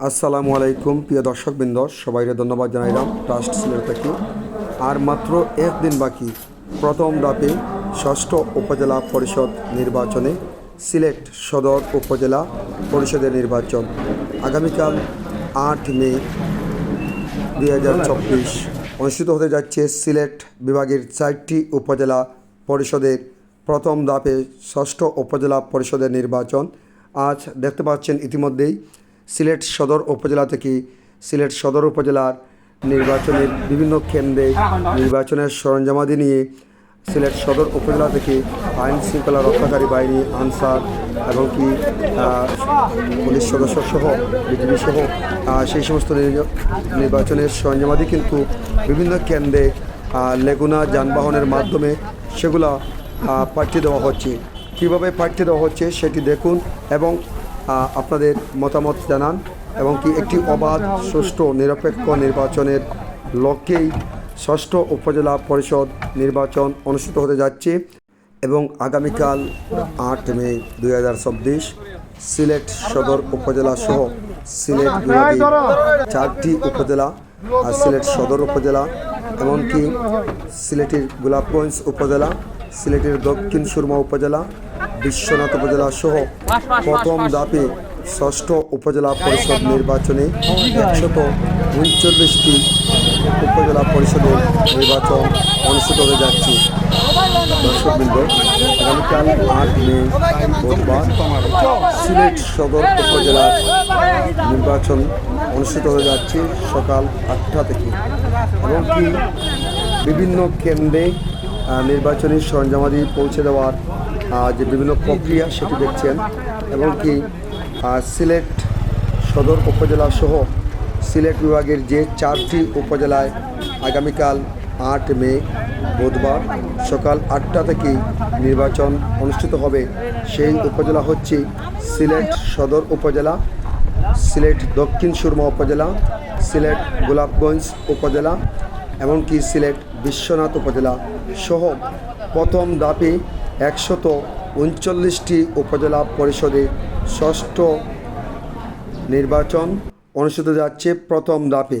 আসসালামু আলাইকুম, প্রিয় দর্শকবৃন্দ, সবাইকে ধন্যবাদ জানাইলাম ট্রাস্ট সিলেট থেকে। আর মাত্র একদিন বাকি, প্রথম ধাপে ষষ্ঠ উপজেলা পরিষদ নির্বাচনে সিলেট সদর উপজেলা পরিষদের নির্বাচন আগামীকাল আট মে দুই হাজার চব্বিশ অনুষ্ঠিত হতে যাচ্ছে সিলেট বিভাগের চারটি উপজেলা পরিষদের প্রথম ধাপে ষষ্ঠ উপজেলা পরিষদের নির্বাচন। আজ দেখতে পাচ্ছেন ইতিমধ্যেই সিলেট সদর উপজেলা থেকে সিলেট সদর উপজেলার নির্বাচনের বিভিন্ন কেন্দ্রে নির্বাচনের সরঞ্জামাদি নিয়ে সিলেট সদর উপজেলা থেকে আইন শৃঙ্খলা রক্ষাকারী বাহিনী, আনসার এবং কি পুলিশ সদস্য সহ, বিজিবি সহ সেই সমস্ত নির্বাচনের সরঞ্জামাদি কিন্তু বিভিন্ন কেন্দ্রে লেগুনা যানবাহনের মাধ্যমে সেগুলা পাঠিয়ে দেওয়া হচ্ছে। কীভাবে পাঠিয়ে দেওয়া হচ্ছে সেটি দেখুন এবং আপনাদের মতামত জানান এবং কি একটি অবাধ, সুষ্ঠু, নিরপেক্ষ নির্বাচনের লক্ষ্যেই ষষ্ঠ উপজেলা পরিষদ নির্বাচন অনুষ্ঠিত হতে যাচ্ছে এবং আগামীকাল আট মে দুই হাজার চব্বিশ সিলেট সদর উপজেলা সহ সিলেট চারটি উপজেলা আর সিলেট সদর উপজেলা এমনকি সিলেটের গোলাপগঞ্জ উপজেলা, সিলেটের দক্ষিণ সুরমা উপজেলা, বিশ্বনাথ উপজেলা সহ প্রথম ধাপে ষষ্ঠ উপজেলা পরিষদ নির্বাচনে একশত উনচল্লিশটি উপজেলা পরিষদের নির্বাচন অনুষ্ঠিত হয়ে যাচ্ছে। দর্শকবৃন্দ, আগামীকাল আট মে, বুধবার সিলেট সদর উপজেলার নির্বাচন অনুষ্ঠিত হয়ে যাচ্ছে সকাল আটটা থেকে। এবং বিভিন্ন কেন্দ্রে নির্বাচনী সরঞ্জামাদি পৌঁছে দেওয়ার যে বিভিন্ন প্রক্রিয়া সেটি দেখছেন এবং কি সিলেট সদর উপজেলা সহ সিলেট বিভাগের যে চারটি উপজেলায় আগামীকাল আট মে বুধবার সকাল আটটা থেকে নির্বাচন অনুষ্ঠিত হবে। সেই উপজেলা হচ্ছে সিলেট সদর উপজেলা। সিলেট দক্ষিণ সুরমা উপজেলা, সিলেট গোলাপগঞ্জ উপজেলা, এমনকি সিলেট বিশ্বনাথ উপজেলা সহ প্রথম দাপে একশত উনচল্লিশটি উপজেলা পরিষদে ষষ্ঠ নির্বাচন অনুষ্ঠিত যাচ্ছে প্রথম ধাপে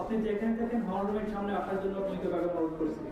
আপনি যেখানে দেখেন হলরুমের সামনে আসার জন্য অপেক্ষা ওয়েট করছি।